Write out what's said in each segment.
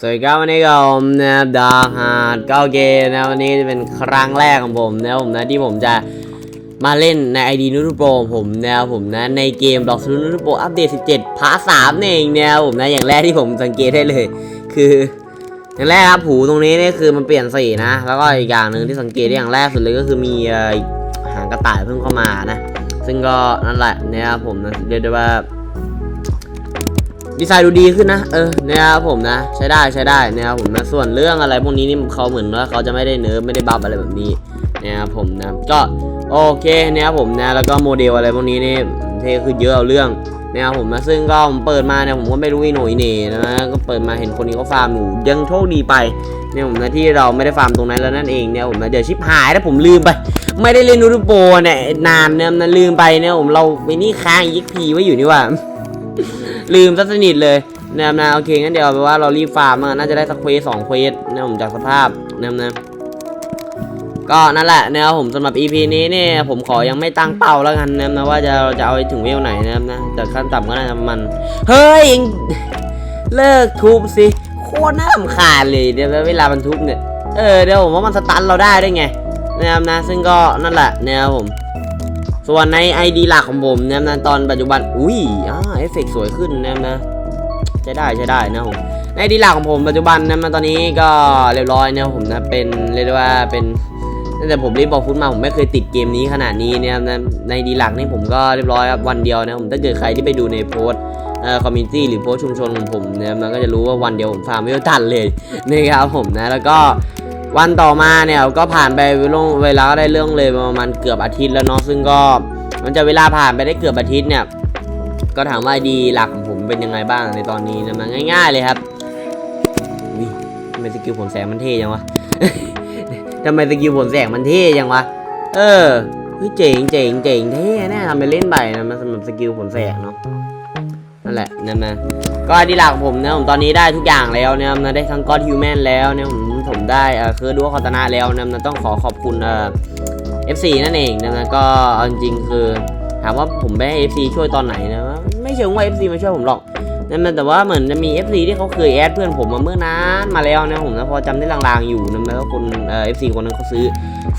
สวัสดีครับวันนี้ก็ผมนะครับดาฮาร์ดเก้าเกนะวันนี้จะเป็นครั้งแรกของผมนะผมนะที่ผมจะมาเล่นใน ID นูรูโปรผมนะผมนะในเกมดอกซูนูรูโปรอัปเดต 17พาร์ทสามนี่เองนะครับผมนะอย่างแรกที่ผมสังเกตได้เลย คืออย่างแรกครับหูตรงนี้นี่คือมันเปลี่ยนสีนะ แล้วก็อีกอย่างหนึ่งที่สังเกตได้อย่างแรกสุดเลยก็คือมีหางกระต่ายเพิ่งเข้ามานะ ซึ่งก็นั่นแหละนะครับผมนะเรียกได้ว่า ดีไซน์ดูดีขึ้นนะ เออนะครับผมนะ ใช้ได้ใช้ได้นะครับผมนะ ส่วนเรื่องอะไรพวกนี้นี่เขาเหมือนว่าเขาจะไม่ได้เนิร์ฟไม่ได้บัฟอะไรแบบนี้นะครับผมนะ ก็โอเคนะครับผมนะ แล้วก็โมเดลอะไรพวกนี้นี่เท่ขึ้นเยอะเอาเรื่องนะครับผมนะ ซึ่งก็ผมเปิดมาเนี่ยผมก็ไม่รู้อีโหนอยเน่นะ ก็เปิดมาเห็นคนนี้เขาฟาร์มอยู่ยังโชคดีไปเนี่ยผมนะที่เราไม่ได้ฟาร์มตรงนั้นแล้วนั่นเองเนี่ยผมนะเดี๋ยวชิปหายแล้วผมลืมไป ไม่ได้เล่นนูรุโปเนี่ยนานเนี่ยนะลืมไปเนี่ยผมเราไปนี่ค้างยิกพีไว้อยู่นี่ว่า ลืมซะสนิทเลยนะนะโอเคงั้นเดี๋ยวเอาไปนว่าเรารีบฟาร์มน่าจะได้สักเควสสองเควสนะผมจากสภาพนะนะก็นั่นแหละนะครับผมสำหรับ EP นี้เนี่ยผมขอยังไม่ตั้งเป้าแล้วกันนะนะว่าจะเราจะเอาไปถึงเวลไหนนะครับนะแต่ขั้นต่ำก็น่าจะมัน เฮ้ยเองเลิกทุบสิโคตรน่ารำคาญเลยเดี๋ยวเวลามันทุบเนี่ยเออเดี๋ยวผมว่ามันสตันเราได้ด้วยไงนะครับนะ ซึ่งก็นั่นแหละนะครับผม ส่วนใน ID หลักของผมเนี่ยนะตอนปัจจุบัน อุ้ยอ่าเอฟเฟกต์สวยขึ้นนะนะใช้ได้ใช้ได้นะผมใน ID หลักของผมปัจจุบันนะมันตอนนี้ก็เรียบร้อยนะผมนะเป็นเรียกได้ว่าเป็นตั้งแต่ผมรีบบอกฟุตมาผมไม่เคยติดเกมนี้ขนาดนี้เนี่ยนะในดีหลักนี่ผมก็เรียบร้อยครับวันเดียวนะผมถ้าเกิดใครที่ไปดูในโพสต์คอมมินิตี้หรือโพสต์ชุมชนของผมเนี่ยมันก็จะรู้ว่าวันเดียวผมฟาร์มไม่ทันเลยนะครับผมนะแล้วก็ วันต่อมาเนี่ยก็ผ่านไปลงเวลาก็ได้เรื่องเลยประมาณเกือบอาทิตย์แล้วเนาะซึ่งก็มันจะเวลาผ่านไปได้เกือบอาทิตย์เนี่ย ก็ถามว่าดีหลักของผมเป็นยังไงบ้างในตอนนี้นะมันง่าย ๆ เลยครับอุ้ยทำไมสกิลผลแสงมันเท่จังวะทำไมสกิลผลแสงมันเท่จังวะเออเฮ้ยเจ๋งเจ๋งเจ๋งเท่แน่ทำไปเล่นไปนะมันสำหรับสกิลผลแสงเนาะนั่นแหละนั่นนะก็ดีหลักผมเนี่ยผมตอนนี้ได้ทุกอย่างแล้วเนี่ยนะได้ทั้งก็อดฮิวแมนแล้วเนี่ยผม ได้เออคือดูว่าคอตนาแล้วนี่นะต้องขอขอบคุณเอ่อ FC นั่นเองนะนก็เอาจริงคือ ถามว่าผมไปให้ FC ช่วยตอนไหนนะไม่เชิงว่า FC มาช่วยผมหรอกนั่นมันแต่ว่าเหมือนจะมี FC ที่เขาเคยแอดเพื่อนผมมาเมื่อนานมาแล้วนะผมนะพอจำได้ลางๆอยู่นะแล้วคนเอ่อ FC คนนั้นเขาซื้อ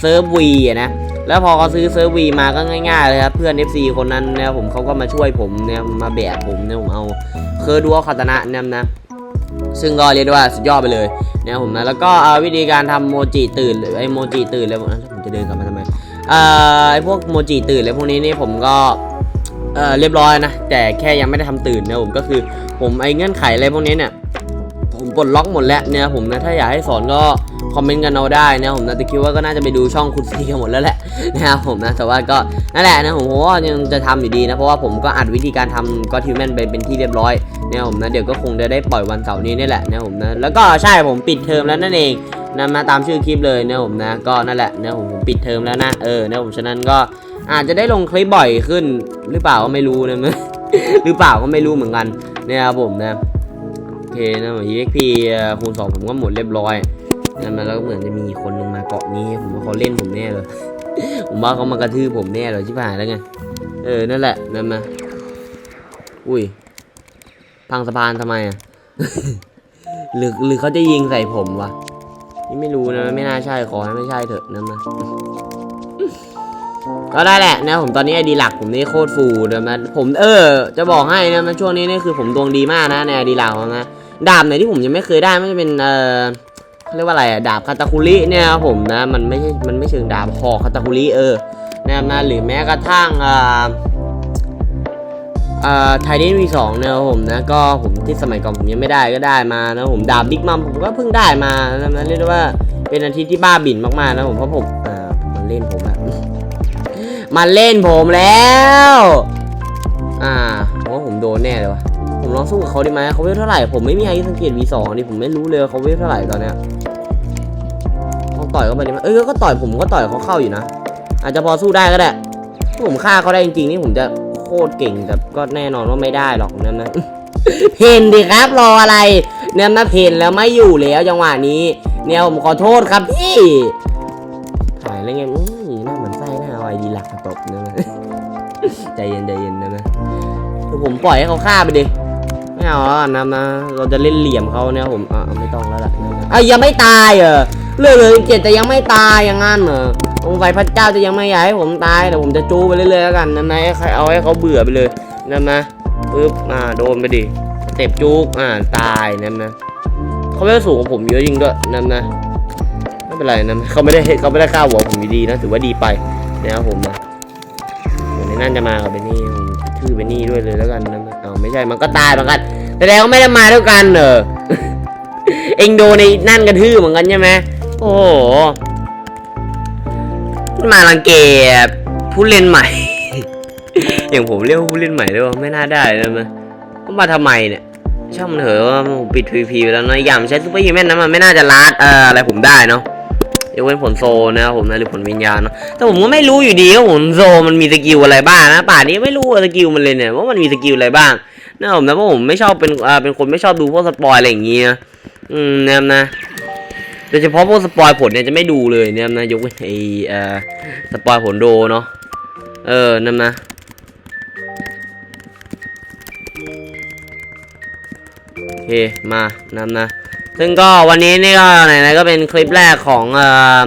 เซิร์ฟวีอะนะแล้วพอเขาซื้อเซิร์ฟวีมาก็ง่ายๆเลยครับเพื่อน FC คนนั้นเนี่ยผมเขาก็มาช่วยผมเนี่ยมาแบกผมเนี่ยผมเอาคือดูว่าคาตนะเนี่ยนะ ซึ่งก็เรียกได้ว่าสุดยอดไปเลยนะครับผมนะแล้วก็เอาวิธีการทำโมจิตื่นหรือไอโมจิตื่นเลยผมนะผมจะเดินกลับมาทำไมไออไอพวกโมจิตื่นเลยพวกนี้นี่ผมก็เออเรียบร้อยนะแต่แค่ยังไม่ได้ทำตื่นนะผมก็คือผมไอเงื่อนไขอะไรพวกนี้เนี่ยผมปลดล็อกหมดแล้วเนี่ยผมนะถ้าอยากให้สอนก็ คอมเมนต์กันเอาได้นะผมนะแต่คิดว่าก็น่าจะไปดูช่องคุณซีกันหมดแล้วแหละนะครับผมนะแต่ว่าก็นั่นแหละนะผมว่ายังจะทำอยู่ดีนะเพราะว่าผมก็อัดวิธีการทำก็ทิวแมนไปเป็นที่เรียบร้อยนี่ยผมนะเดี๋ยวก็คงจะได้ปล่อยวันเสาร์นี้นี่แหละนะผมนะแล้วก็ใช่ผมปิดเทอมแล้วนั่นเองนะมาตามชื่อคลิปเลยนะผมนะก็นั่นแหละนะผมผมปิดเทอมแล้วนะเออนะผมฉะนั้นก็อาจจะได้ลงคลิปบ่อยขึ้น หรือเปล่าก็ไม่รู้นะหรือเปล่าก็ไม่รู้เหมือนกันนะครับผมนะโอเคนะผม EXP เอ่อคูณสองผมก็หมดเรียบร้อย นะมาแล้วเหมือนจะมีคนหนึงมาเกาะนี้ ผมว่าเขาเล่นผมแน่เลย ผมว่าเขามากระทืบผมแน่เลยชิบหายแล้วไง เออ นั่นแหละนั่นมา อุ้ย พังสะพานทำไมอะ หรือหรือเขาจะยิงใส่ผมวะ นี่ไม่รู้นะ ไม่น่าใช่ ขอให้ไม่ใช่เถอะนั่นมาก็ได้แหละนะผมตอนนี้ไอดีหลักผมนี่โคตรฟูเดี๋ยวมาผมเออ จะบอกให้นะมันช่วงนี้นี่คือผมดวงดีมากนะในไอดีหลักของนะดาบไหนที่ผมยังไม่เคยได้ไม่จะเป็นเออ เขาเรียกว่าอะไรอะดาบคาตาคุริเนี่ยครับผมนะมันไม่ใช่มันไม่เชิงดาบหอกคาตาคุริเออนะครับนะหรือแม้กระทั่งอ่าอ่าไทเดนวีสองเนี่ยครับผมนะก็ผมที่สมัยก่อนผมยังไม่ได้ก็ได้มานะผมดาบบิ๊กมัมผมก็เพิ่งได้มานะนะเรียกได้ว่าเป็นอาทิตย์ที่บ้าบิ่นมากๆนะผมเพราะผมอ่ามันเล่นผมอะมันเล่นผมแล้ว อ่าผมว่าผมโดนแน่เลยวะ ผมลองสู้กับเขาดีไหมเขาเวลเท่าไหร่ผมไม่มีไอสังเกต V2 นี่ผมไม่รู้เลยเขาเวลเท่าไหร่ตอนเนี้ยลองต่อยเขาไปดีไหมเอ้ยก็ต่อยผมก็ต่อยเขาเข้าอยู่นะอาจจะพอสู้ได้ก็ได้ถ้าผมฆ่าเขาได้จริงๆนี่ผมจะโคตรเก่งแต่ก็แน่นอนว่าไม่ได้หรอกนั่นนะเพนดิครับรออะไรเนี่ยนะเพนแล้วไม่อยู่แล้วจังหวะนี้ เนี่ยผมขอโทษครับพี่ถ่ายแล้วไงอื้อหน้าเหมือนไส้หน้าอาไอดีหลักตบนะใจเย็นใจเย็นนะนะคือผมปล่อยให้เขาฆ่าไปดิ เอาแล้วกันนะนะ เราจะเล่นเหลี่ยมเขาเนี่ยผมอะไม่ต้องแล้วล่ะนะอะยังไม่ตายเหรอเลือกเลยเจ็ดแต่ยังไม่ตายอย่างงั้นเหรอสงสัยพระเจ้าจะยังไม่อยากให้ผมตายแต่ผมจะจู้ไปเรื่อยๆแล้วกันนะนะให้ใครเอาให้เขาเบื่อไปเลยนะนะปึ๊บอ่าโดนไปดิเต็ปจุกอ่าตายนะนะเขาไม่ได้สูงกว่าผมเยอะจริงด้วยนะนะไม่เป็นไรนะเขาไม่ได้เขาไม่ได้ฆ่าหัวผมดีนะถือว่าดีไปนะครับผมนะเดี๋ยวในนั่นจะมากับเบนนี่ผมชื่อเบนนี่ด้วยเลยแล้วกันนะเอาไม่ใช่มันก็ตายเหมือนกัน แต่แล้วาไม่ได้มาด้วยกันเหรอ เองโดในนั่นกระทืบเหมือนกันใช่ไหมโอ้โหมาลังเกตผู้เล่นใหม่ อย่างผมเรียกว่าผู้เล่นใหม่ด้วยว่าไม่น่าได้นะมันมาทำไมเนี่ยช่างมันเถอะว่าผมปิด PVP ไปแล้วนะอย่างใช้ซูเปอร์ฮิวแมนนะมันไม่น่าจะลัดเอ่ออะไรผมได้เนาะยกเว้นผลโซนะครับผมนะหรือผลวิญญาณเนาะแต่ผมก็ไม่รู้อยู่ดีว่าผลโซมันมีสกิลอะไรบ้างนะป่านนี้ไม่รู้สกิลมันเลยเนี่ยว่ามันมีสกิลอะไรบ้าง นะผมนะเพราะผมไม่ชอบเป็นอ่าเป็นคนไม่ชอบดูพวกสปอยอะไรอย่างเงี้นะอืมนะนะโดยเฉพาะพวกสปอยผลเนี่ยจะไม่ดูเลยเนะครับนะยกเว้นไอเอ่อสปอยผลโดเนาะเออนั่นนะโอเคมานำนะซึ่งก็วันนี้นี่ก็ไหนๆก็เป็นคลิปแรกของเอ่อ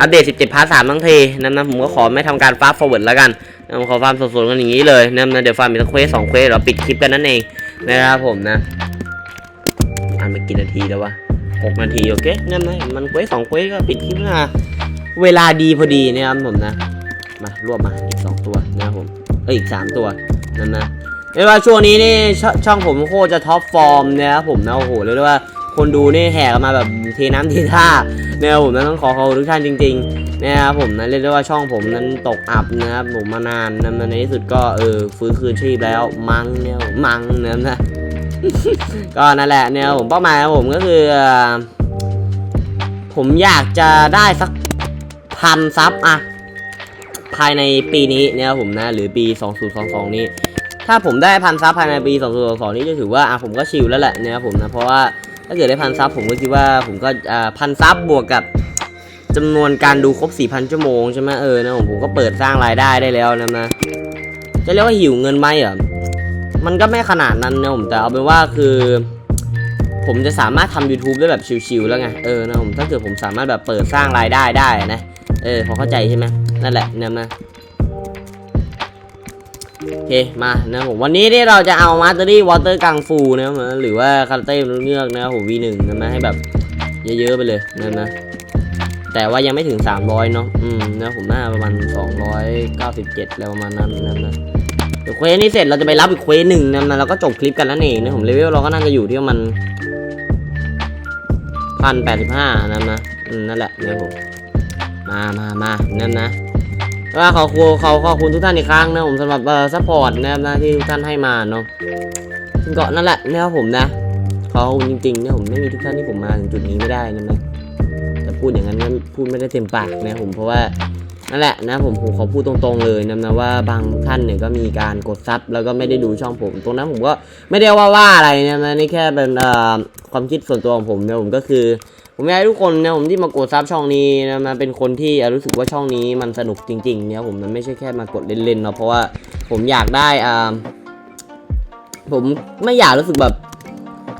อัปเดต 17 พาร์ท 3 ทั้งทีนำนะผมก็ขอไม่ทำการฟาสต์ฟอร์เวิร์ดแล้วกัน นำขอฟาร์มสดๆกันอย่างนี้เลยนำนะเดี๋ยวฟาร์มอีกสักเควสสองเควสเราปิดคลิปกันนั่นเองนะครับผมนะอ่านไปกี่นาทีแล้ววะหกนาทีโอเคนำนะมันเควสสองเควสก็ปิดคลิปนะเวลาดีพอดีนะครับผมนะ มารวบมาอีกสองตัวนะครับผมเอ้ยอีกสามตัวนั่นนะเรียกว่าช่วงนี้นี่ชช่องผมโคจะท็อปฟอร์มนะครับผมนะโอ้โหเรียกได้ว่าคนดูนี่แห่กันมาแบบเทน้ำเทท่านะครับผมนะต้องขอขอบคุณทุกท่านจริง ๆ นะครับผมนะเรียกได้ว่าช่องผมนั้นตกอับนะครับผมมานานนะในที่สุดก็เออฟื้นคืนชีพแล้วมังเนี่ยมังเนี่ยนะก็นั่นแหละเนี่ยผมเป้าหมายของผมก็คือ ผมอยากจะได้สักพันซับอะภายในปีนี้เนี่ยผมนะ หรือปี 2022 นี้ ถ้าผมได้พันซับภายในปี 2022 นี้จะถือว่าอะผมก็ชิลแล้วแหละเนะครับผมนะเพราะว่าถ้าเกิดได้พันซับผมก็คิดว่าผมก็อ่าพันซับบวกกับ จำนวนการดูครบ 4,000 ชั่วโมงใช่ไหมเออนะผมก็เปิดสร้างรายได้ได้แล้วนะนะจะเรียกว่าหิวเงินไหมเหรอมันก็ไม่ขนาดนั้นนะผมแต่เอาเป็นว่าคือ ผมจะสามารถทำ YouTube ได้แบบชิลๆแล้วไงเออนะผมถ้าเกิดผมสามารถแบบเปิดสร้างรายได้ได้นะเออพอเข้าใจใช่ไหมนั่นแหละนะนะโอเคมานะผมวันนี้ที่เราจะเอามาสเตอรี่วอเตอร์กังฟูนะหรือว่าคาราเต้มนุษย์เงือกนะครับผม V1 นะมาให้แบบเยอะๆไปเลยนะนะ แต่ว่ายังไม่ถึง 300 เนาะ อืมนะผมน่าประมาณ 297 แล้วประมาณนั้นนะนะเดี๋ยวเควสนี้เสร็จเราจะไปรับอีกเควสหนึ่งนะนะเราก็จบคลิปกันนั่นเองนะผมเลเวลเราก็น่าจะอยู่ที่ประมาณพันแปดสิบห้านะนนะอืมนั่นแหละนะผม มามามานั่นนะก็ขอบคุณขอขอบคุณทุกท่านอีกครั้งนะผมสำหรับเอ่อซัพพอร์ตนะครับนะที่ทุกท่านให้มาเนาะก็นั่นแหละนะครับผมนะขอขอบคุณจริงๆนะผมไม่มีทุกท่านที่ผมมาถึงจุดนี้ไม่ได้นะนะ พูดอย่างนั้นก็พูดไม่ได้เต็มปากนะผมเพราะว่านั่นแหละนะผมผมขอพูดตรงๆเลยนะนะว่าบางท่านเนี่ยก็มีการกดซับแล้วก็ไม่ได้ดูช่องผม ตรงนั้นผมก็ไม่ได้ว่าว่าอะไรนะนะนี่แค่เป็นความคิดส่วนตัวของผมนะผมก็คือ ผมอยากให้ทุกคนนะผมที่มากดซับช่องนี้นะมาเป็นคนที่รู้สึกว่าช่องนี้มันสนุกจริงๆเนี่ยผมมันไม่ใช่แค่มากดเล่นๆเนาะเพราะว่าผมอยากได้อ่าผมไม่อยากรู้สึกแบบ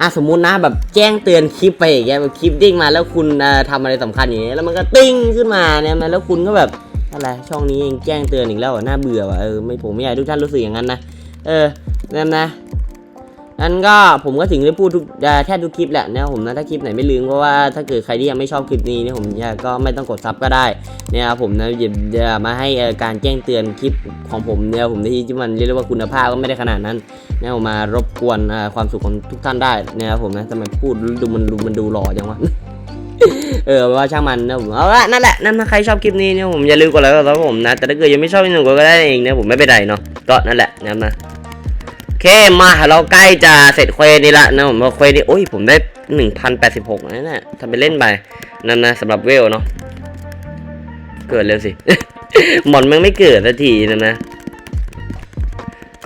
อะสมมุตินะแบบแจ้งเตือนคลิปไปอย่างเงี้ยแบบคลิปดิ้งมาแล้วคุณทำทำอะไรสำคัญอย่างเงี้ยแล้วมันก็ติ้งขึ้นมาเนี่ยมันแล้วคุณก็แบบอะไรช่องนี้เองแจ้งเตือนอีกแล้วอะน่าเบื่อว่ะเออไม่ผมไม่อยากทุกท่านรู้สึกอย่างนั้นนะเออนั่นนะ นั้นก็ผมก็ถึงได้พูดทุกแทบทุกคลิปแหละนะผมนะถ้าคลิปไหนไม่ลืมเพราะว่าถ้าเกิดใครที่ยังไม่ชอบคลิปนี้เนี่ยผมยก็ไม่ต้องกดซับก็ได้นะครับผมนะอย่าอย่ามาให้การแจ้งเตือนคลิปของผมเนี่ยผมที่ที่มันเรียกว่าคุณภาพก็ไม่ได้ขนาดนั้นนะผมมารบกวนความสุขของทุกท่านได้นะครับผมนะทำไมพูดดูมันดูมันดูหล่อจังวะเออว่าช่างมันนะผมเอาละนั่นแหละนั่นถ้าใครชอบคลิปนี้เนี่ยผมอย่าลืมกดไลค์กดซับผมนะแต่ถ้าเกิดยังไม่ชอบอีกหนึ่งก็ได้เองนะผมไม่เป็นไรเนาะก็นั่นแหละนะนะ เคมาเราใกล้จะเสร็จเควสนี้ละนะผมว่าเควสนี้โอ้ยผมได้หนึ่งพันแปดสิบหกนะทำไปเล่นไปนั่นนะสำหรับเวลเนาะเกิดเร็วสิ หมอนมันไม่เกิดสักทีนะนะ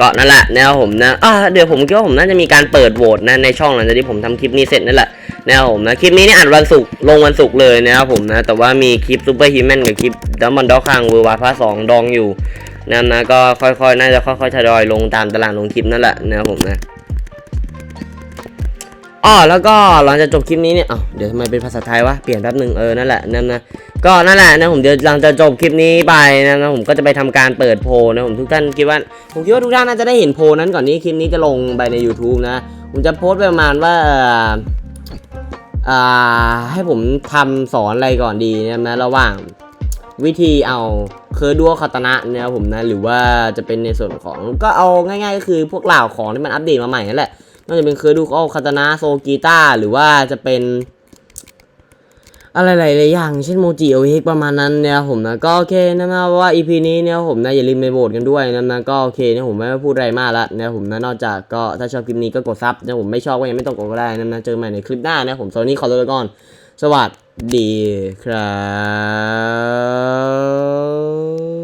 ก็นั่นแหละแนวผมนะอ่าเดี๋ยวผมคิดว่าผมน่าจะมีการเปิดโหวตนะในช่องหลังจากที่ผมทำคลิปนี้เสร็จนั่นแหละแนวผมนะคลิปนี้นี่อัดวันศุกร์ลงวันศุกร์เลยนะครับผมนะแต่ว่ามีคลิปซูเปอร์ฮิวแมนกับคลิปดัมมอนด็อกคังเวอร์วาพาสองดองอยู่ นั่นนะก็ค่อยๆน่าจะค่อยๆทยอยลงตามตารางลงคลิปนั่นแหละนะครับผมนะอ๋อแล้วก็หลังจากจบคลิปนี้เนี่ยอ้าเดี๋ยวทำไมเป็นภาษาไทยวะเปลี่ยนแป๊บหนึ่งเออนั่นแหละนั่นนะก็นั่นแหละนะผมเดี๋ยวหลังจากจบคลิปนี้ไปนะนะผมก็จะไปทำการเปิดโพลนะผมทุกท่านคิดว่าผมคิดว่าทุกท่านน่าจะได้เห็นโพลนั้นก่อนที่คลิปนี้จะลงไปใน YouTube นะ ผมจะโพสประมาณว่าอ่าให้ผมทำสอนอะไรก่อนดีนะนะระหว่างวิธีเอา คอร์ดัวคาตนะนะครับผมนะหรือว่าจะเป็นในส่วนของก็เอาง่ายๆก็คือพวกเหล่าของที่มันอัปเดตมาใหม่นั่นแหละไม่ว่าจะเป็นเคอร์ดูโอคาตนะโซกีตาหรือว่าจะเป็น อะไรหลายๆอย่าง เช่นโมจิโอเฮกประมาณนั้นเนี่ยผมนะก็โอเคนะนะว่า EP นี้เนี่ยผมนะอย่าลืมไปโหวตกันด้วยนะนะก็โอเคนะผมไม่พูดอะไรมากละนะผมนะนอกจากก็ถ้าชอบคลิปนี้ก็กดซับนะผมไม่ชอบก็ยังไม่ต้องกดก็ได้นะนะเจอกันใหม่ในคลิปหน้านะผมสำหรับวันนี้ขอตัวไปก่อนสวัสดี ดีครับ